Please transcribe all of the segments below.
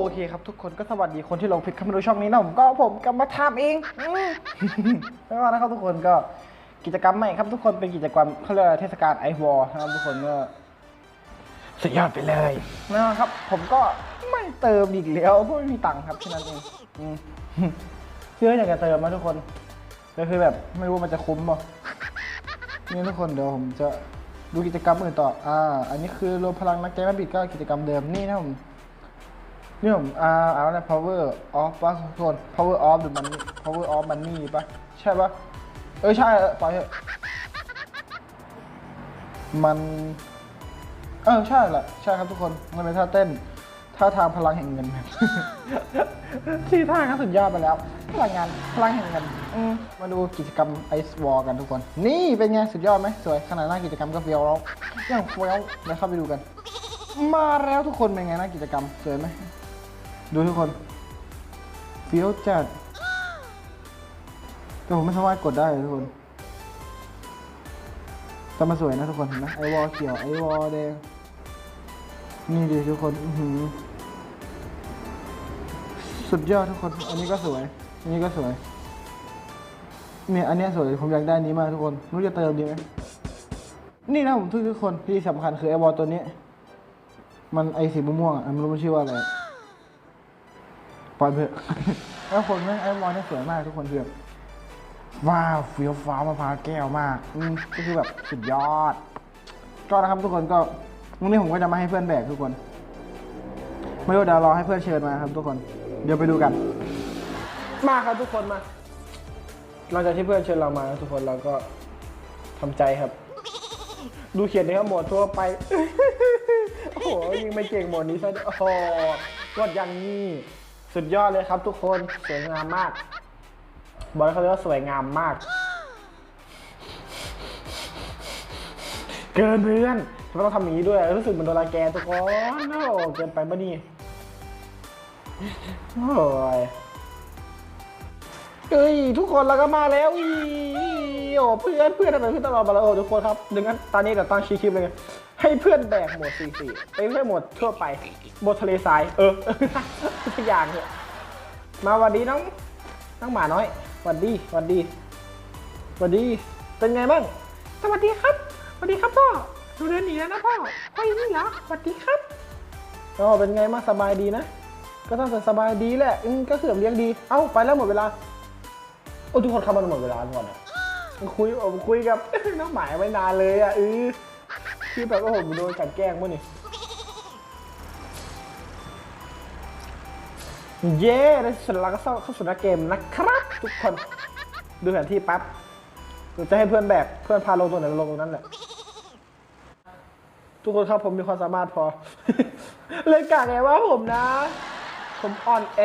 โอเคครับทุกคนก็สวัสดีคนที่ลงผิดเข้ามาดูช่องนี้นะผมก็ผมกำมาทำเองอืมแล้วก็นะครับทุกคนก็กิจกรรมใหม่ครับทุกคนเป็นกิจกรรมเขาเรียกเทศกาลไอวอร์นะครับทุกคนก็สุดยอดไปเลยนะครับ ผมก็ไม่เติมอีกแล้วเพราะไม่มีตังค์ครับแค่นั้นเองเชื่ออยากจะเติมนะทุกคนก็คือแบบไม่รู้มันจะคุ้มป่ะนี่ทุกคนเดี๋ยวผมจะดูกิจกรรมอื่นต่อ อ่า อันนี้คือรวมพลังนักแก้มบิดก็กิจกรรมเดิมนี่นะผม นี่ผมอ่าเอาอะไร power off ป่ะทุกคน power off หรือมัน power off money ป่ะ ใช่ป่ะ เออใช่เออปล่อยเถอะมัน เออใช่แหละ ใช่ครับทุกคน มันเป็นท่าเต้น ท่าทางพลังแห่งเงินที่ท่าก็สุดยอดไปแล้ว พลังงาน พลังแห่งเงินมาดูกิจกรรม Ice Wall กันทุกคน นี่เป็นไง สุดยอดไหมสวย ขนาดหน้ากิจกรรมก็เฟี้ยวแล้วยังเฟี้ยวเดี๋ยวเข้าไปดูกัน มาแล้วทุกคนเป็นไงหน้ากิจกรรมสวยไหม ดูทุกคนเฟี้ยวจัด แต่ผมไม่สามารถกดได้เลยทุกคนแต่มาสวยนะทุกคนเห็นไหมไอวอลเขียวไอวอลแดง นี่ดิทุกคนอืสุดยอดทุกคน อันนี้ก็สวย อันนี้ก็สวยเนี่ยอันนี้สวย ผมอยากได้อันนี้มากทุกคนรู้จะเติมดีไหมนี่นะผมทุกทุกคนที่สำคัญคือไอวอลตัวนี้ มันไอสีม่วงอะไม่รู้มันชื่อว่าอะไร ปล่อยเถอะแล้วคนแม่งไอวอลเนี่ยสวยมากทุกคนคือแบบว้าวเฟี้ยวฟ้าวมะพร้าวแก้วมากอืมก็คือแบบสุดยอด ก็นะครับทุกคนก็วันนี้ผมก็จะมาให้เพื่อนแบกทุกคน ไม่รู้เดี๋ยวรอให้เพื่อนเชิญมาครับทุกคน เดี๋ยวไปดูกัน มาครับทุกคนมาหลังจากที่เพื่อนเชิญเรามาทุกคนเราก็ทำใจครับ ดูเขียนในข้อหมดทั่วไป โอ้โหยิงไม่เก่งหมดนี้ซะด้วยโอ้โหกดอย่างนี้ สุดยอดเลยครับทุกคนสวยงามมากบอยเขาเรียกว่าสวยงามมาก เกินเพื่อนทำไมต้องทำอย่างนี้ด้วยรู้สึกเหมือนโดนรังแกทุกคนโอ้เกินไปปะนี่โอ้ยเอ้ยทุกคนเราก็มาแล้วอีโอ้เพื่อนเพื่อนทำไมเพื่อนตลอดมาแล้วโอ้ทุกคนครับดังนั้นตอนนี้เดี๋ยวตั้งชี้คลิปเลย ให้เพื่อนแบกหมดสี่สี่ไปไม่ใช่หมดทั่วไปหมดทะเลทราย เออทุกอย่างเถอะมาหวันดีน้องน้องหมาน้อยหวันดีหวันดีหวันดี เป็นไงบ้าง สวัสดีครับสวัสดีครับพ่อหนูเดินหนีแล้วนะพ่อพ่อยู่นี่เหรอสวัสดีครับอ๋อเป็นไงมางสบายดีนะ ก็ต้องสบายดีแหละอืมก็เขื่อมเลี้ยงดี เอ้าไปแล้วหมดเวลา โอ้ทุกคนเข้ามาหมดเวลาทุกคนอะคุยผมคุยกับน้องหมาไว้นานเลยอะเออ คือแบบว่าผมโดนกันแกล้งมั้งนี่เย้ในสุดเราก็เข้าสู่หน้าเกมนะครับทุกคนดูแผนที่ปั๊บเดี๋ยวจะให้เพื่อนแบกเพื่อนพาลงตรงไหนลงตรงนั้นแหละ ทุกคนครับผมมีความสามารถพอ เลยกะไงว่าผมนะ ผมอ่อนแอ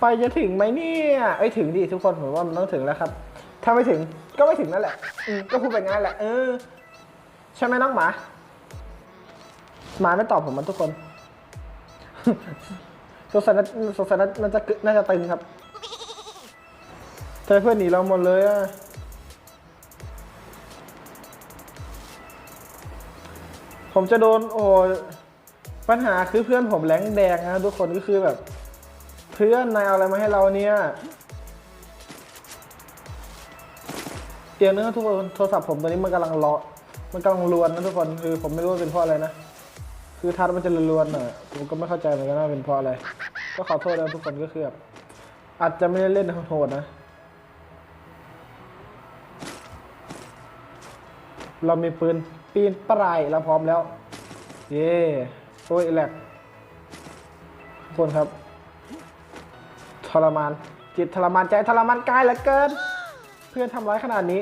ไปจะถึงไหมเนี่ยไอ้ถึงดิทุกคนผมว่ามันต้องถึงแล้วครับ ถ้าไม่ถึงก็ไม่ถึงนั่นแหละอืมก็พูดไปงั้นแหละ เออ ใช่ไหมน้องหมา หมาไม่ตอบผมมันทุกคนสงสัยน่าสงสัยน่าน่าจะกึน่าจะตึงครับเธอเพื่อนหนีเราหมดเลยอะผมจะโดนโอ้ปัญหาคือเพื่อนผมแรงแดงนะทุกคนก็คือแบบ เพื่อนนายเอาอะไรมาให้เราเนี่ย เดี๋ยวนึงทุกคนโทรศัพท์ผมตอนนี้มันกำลังรอมันกำลังรวนนะทุกคนคือผมไม่รู้ว่าเป็นเพราะอะไรนะคือทัดมันจะรวนๆหน่อยผมก็ไม่เข้าใจเหมือนกันว่าเป็นเพราะอะไร ก็ขอโทษนะทุกคนก็คือแบบอาจจะไม่ได้เล่นโหดนะ เรามีปืนปีนปลายเราพร้อมแล้ว เย่โอ้ยแหลกทุกคนครับทรมานจิตทรมานใจทรมานกายเหลือเกิน พื่อนทำร้ายขนาดนี้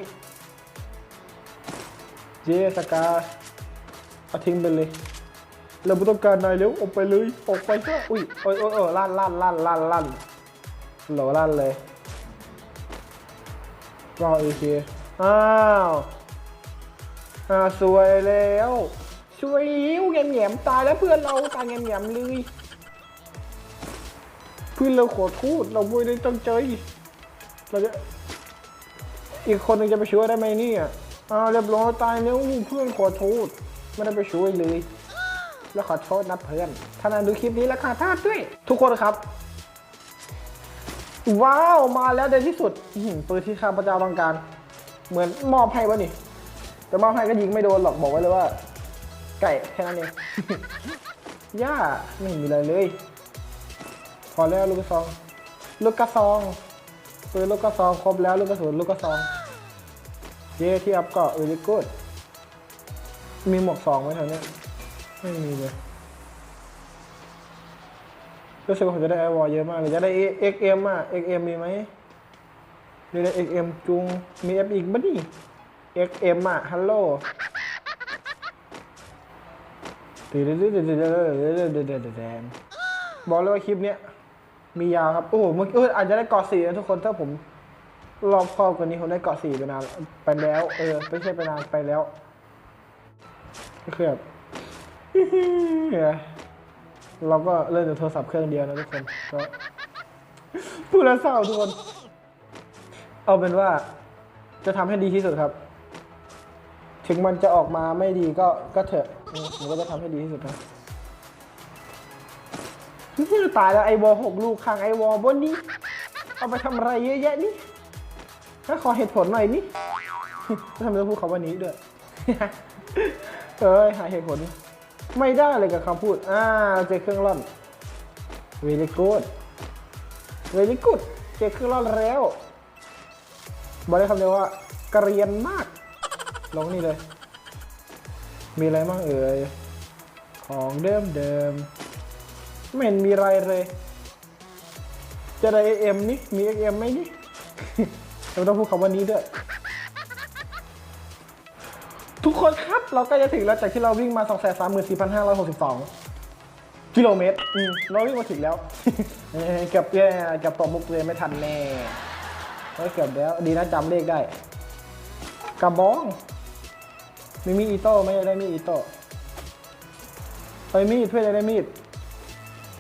เย่สกาเอาทิ้งไปเลยเราไม่ต้องการนายเร็วออกไปเลยออกไปซะอุ้ยโอ้ยโอ้ยโอ้ยลั่นลั่นลั่นลั่นลั่นหลอลั่นเลยก็โอเคอ้าวอ่าสวยแล้วสวยลิ้วแง่มแง่มตายแล้วเพื่อนเราตายแง่แง่มเลยเพื่อนเราขอโทษเราไม่ได้ตั้งใจเราจะ อีกคนหนึงจะไปช่วยได้ไหมเนี่ยอ้าวเรียบร้อยตายแล้วเพื่อนขอโทษไม่ได้ไปช่วยเลย แล้วขอโทษนะเพื่อนถ้านายดูคลิปนี้แล้วขอโทษด้วย ทุกคนครับ ว้าวมาแล้วในที่สุดหือปืนที่ข้าพเจ้าต้องการ เหมือนมอบให้วะนี่ แต่มอบให้ก็ยิงไม่โดนหรอกบอกไว้เลยว่า ไก่แค่นั้นเองย่าไม่เห็นมีอะไรเลย พอแล้วลูกกระซอง ลูกกระซองปืนลูกกระซองครบแล้วลูกกระสุนลูกกระซอง เย่ที่อัพกาะเอลิกูดมีหมวกสองไหมแถวนี้ไม่มีเลยรู้สึกว่าผมจะได้ไอวอลเยอะมากเลยจะได้ XM อะ XM มีไหมหรือได้ XM จุงมี F อีกบ้านี่ XM อะฮัลโหลตื่นเต้นบอกเลยว่าคลิปเนี้ยมียาวครับโอ้โหเมื่อกี้เอาจจะได้เกาะสี่นะทุกคนถ้าผม รอบครอบกว่านี้ผมได้เกาะสี่ไปนานไปแล้ว เออไม่ใช่ไปนานไปแล้วก็คือแบบเราก็เล่นแต่โทรศัพท์เครื่องเดียวนะทุกคนก็พูดแล้วเศร้าทุกคน เอาเป็นว่า จะทำให้ดีที่สุดครับ ถึงมันจะออกมาไม่ดีก็ก็เถอะผมก็จะทำให้ดีที่สุดนะตายแล้วไอวอลหกลูกข้างไอวอลบนนี้ เอาไปทำอะไรเยอะแยะนี่ ถ้าขอเหตุผลหน่อยนี่ทำไมต้องพูดคำว่านี้ด้วยเอ้ยหาเหตุผล ไม่ได้เลยกับคำพูด อ่า เจอเครื่องร่อน very good very good เจอเครื่องร่อนแล้วบอกได้คำเดียวว่ากระเรียนมาก ลงนี่เลย มีอะไรบ้างเอ่ย ของเดิมเดิมไม่เห็นมีอะไรเลย จะได้ AM นี่ มี XM ไหมนี่ เราต้องพูดคำว่านี้ด้วย ทุกคนครับ เราใกล้จะถึงแล้วจากที่เราวิ่งมา 2 3 4 5 6 2 กิโลเมตรอืมเราวิ่งมาถึงแล้ว เกือบเกือบตบมุกเลยไม่ทันแน่เฮ้ยเกือบแล้ว ดีนะจำเลขได้กระบองมีมีดอีโต้ไม่ได้มีดอีโต้เฮ้ยมีดเพื่อจะได้มีด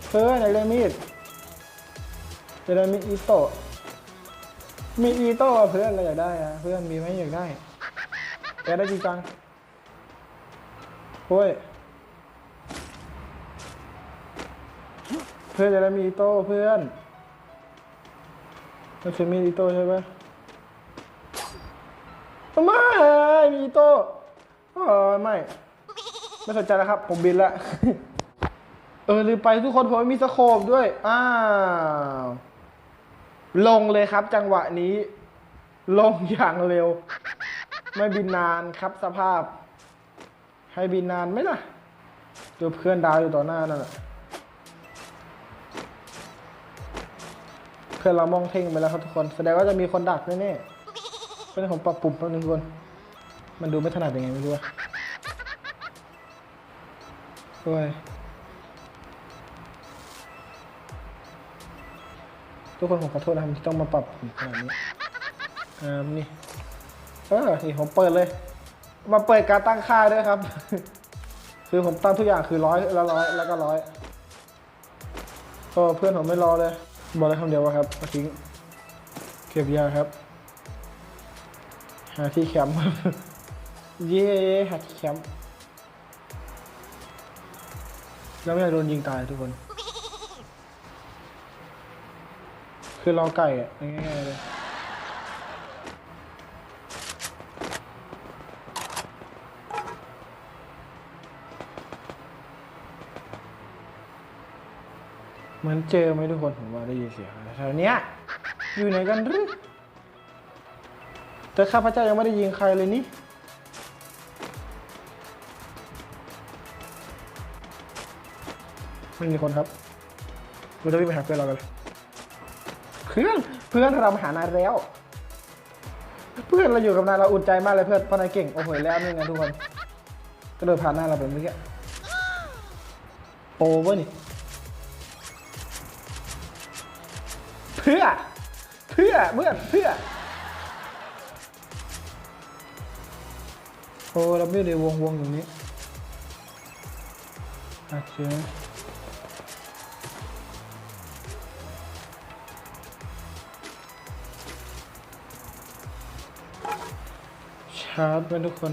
เพื่อนอยากได้มีดจะได้มีดอีโต้ มีอีโต้เพื่อนเราอยากได้อะเพื่อนมีไหมอยากได้อยากได้จริงจังโอ้ยเพื่อนจะได้มีอีโต้เพื่อนมันคือมีอีโต้ใช่ไหมไม่มีอีโต้เออไม่ไม่สนใจแล้วครับ ผมบินล้วเออลืมไปทุกคนผมม่มีสโคปด้วย อ้าว ลงเลยครับ จังหวะนี้ ลงอย่างเร็ว ไม่บินนานครับสภาพ ให้บินนานไหมล่ะดูเพื่อนดาวอยู่ต่อหน้านั่นแหละเพื่อนเรามองเท่งไปแล้วครับทุกคน แสดงว่าจะมีคนดักแน่ๆเป็นผมปรับปุ่มแป๊บนึงทุกคน มันดูไม่ถนัดยังไงไม่รู้อะโอ้ย ทุกคนผมขอโทษนะครับที่ต้องมาปรับผมขนาดนี้อ่านี่เออนี่ผมเปิดเลย มาเปิดการตั้งค่าด้วยครับ คือผมตั้งทุกอย่างคือร้อยแล้วร้อยแล้วก็ร้อยโอ้เพื่อนผมไม่รอเลย บอกเลยคำเดียวว่าครับทิ้งเก็บยาครับ หาที่แคมป์เย้หาที่แคมป์แล้วไม่อยากโดนยิงตายทุกคน คือรอไก่อะง่ายๆเลยเหมือนเจอไหมทุกคนผมว่าได้ยินเสียงแถวเนี้ยอยู่ไหนกันหรือแต่ข้าพเจ้ายังไม่ได้ยิงใครเลยนี่ไม่มีคนครับเราจะวิ่งไปหาเพื่อนเรากันเลย พื่อนเพื่อนเรามาหานายแล้ว เพื่อนเราอยู่กับนายเราอุ่นใจมากเลยเพื่อนเพราะนายเก่งโอ้โหแล้วนี่ไงทุกคนก็เดินผ่านหน้าเราแบบเมื่อกี้โปเว้ยนี่เพื่อเพื่อเมื่อนเพื่อโอ้เราไม่ได้วงวงอย่างนี้อเจ อชาร์จไปทุกคน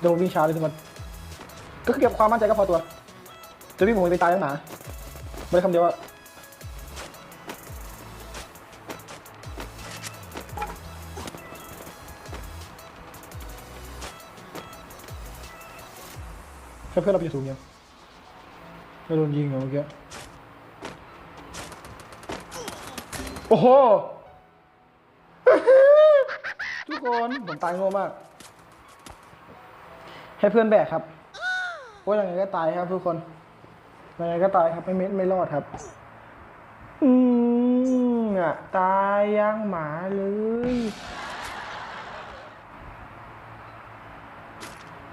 เดี๋ยวผมวิ่งช้าเลยทุกคนก็คือเก็บความมั่นใจก็พอตัว จะวิ่งผมไปตายทั้งหมาไม่ได้คำเดียวว่าแค่เพื่อนเราไปอยู่สูงยังไม่โดนยิงเหรอเมื่อกี้ โอ้โห ทุกคนผมตายโง่มาก ให้เพื่อนแบกครับว่ายังไงก็ตายครับ ทุกคนยังไงก็ตายครับไม่เม็ดไม่รอดครับ อืมอะตายยังหมาเลย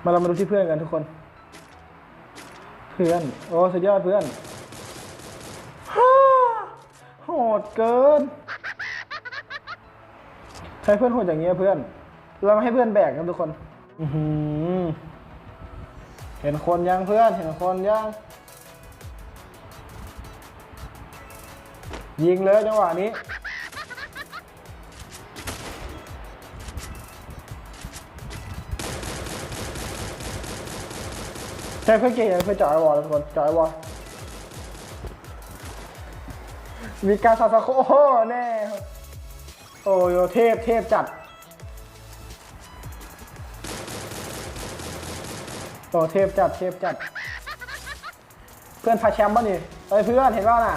มาเรามาดูที่เพื่อนกันทุกคน เพื่อนโอ้สุดยอดเพื่อนโหดเกิน ใช้เพื่อนโหดอย่างเงี้ยเพื่อน เราไม่ให้เพื่อนแบกครับทุกคน อืเห็นคนยังเพื่อน เห็นคนยัง ยิงเลยจังหวะนี้ใช่เพื่อนเก่งย่างเพื่อนจ่อยวอลทุกคนจ่อยวอลมีการซาซาโคโอ้แน่ โอ้โยเทพเทพจัดโอ้เทพจัดเทพจัด เพื่อนพาแชมป์ป่ะนี่เอ้ยเพื่อนเห็นว่าน่ะ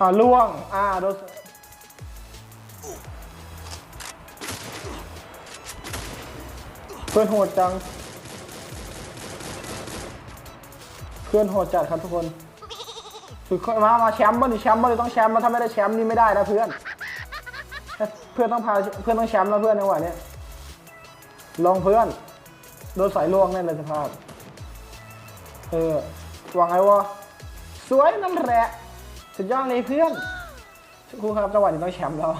อ่าล่วง อ่าโดนเพื่อนโหดจัง เพื่อนโหดจัดครับทุกคนคือมา มาแชมป์ป่ะนี่แชมป์ป่ะนี่ต้องแชมป์มาถ้าไม่ได้แชมป์นี่ไม่ได้นะเพื่อน เพื่อนต้องพาเพื่อนต้องแชมป์แล้วเพื่อนในวันนี้ลองเพื่อน โดนสายล่วงแน่เลยสภาพ เออวางไงวะสวยนั่นแหละสุดยอดเลยเพื่อนครูครับจังหวะนี้ต้องแชมป์แล้ว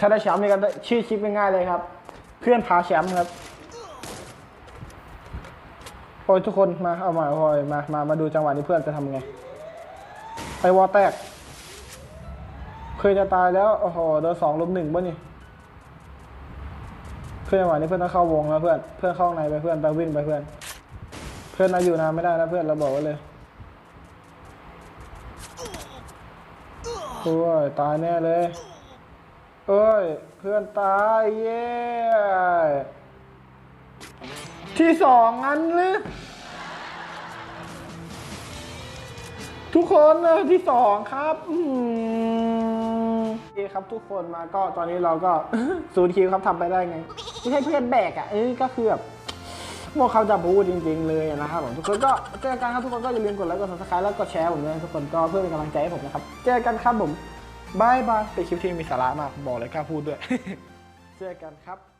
ถ้าได้แชมป์นี่ก็ชื่อคลิปง่ายๆเลยครับ เพื่อนพาแชมป์ครับโอ้ยทุกคนมาเอามาโอ้ยมามามาดูจังหวะนี้เพื่อนจะทำไงไปวอแตก เคยจะตายแล้ว โอ้โหโดนสองลุมหนึ่งป่ะนี่เพื่อนจังหวะนี้เพื่อนต้องเข้าวงแล้วเพื่อน เพื่อนเข้าในไปเพื่อนไปวิ่งไปเพื่อน เพื่อนเราอยู่นานไม่ได้นะเพื่อนเราบอกไว้เลยโอ้ยตายแน่เลย เอ้ย เพื่อนตายเย้ที่สองงั้นหรือทุกคนที่สองครับอืม เคครับทุกคนมาก็ตอนนี้เราก็ศูนย์คิวครับทำไปได้ไงไม่ใช่เพื่อนแบกอะเอ้ยก็คือแบบพวกเขาจะพูดจริง ๆ เลยนะครับผมทุกคนก็เจอกันครับทุกคนก็อย่าลืมกดไลค์กดซับสไครต์แล้วก็แชร์ผมด้วยทุกคนก็เพื่อเป็นกำลังใจให้ผมนะครับเจอกันครับผมบายบายเป็นคลิปที่มีสาระมากบอกเลยกล้าพูดด้วย เจอกันครับ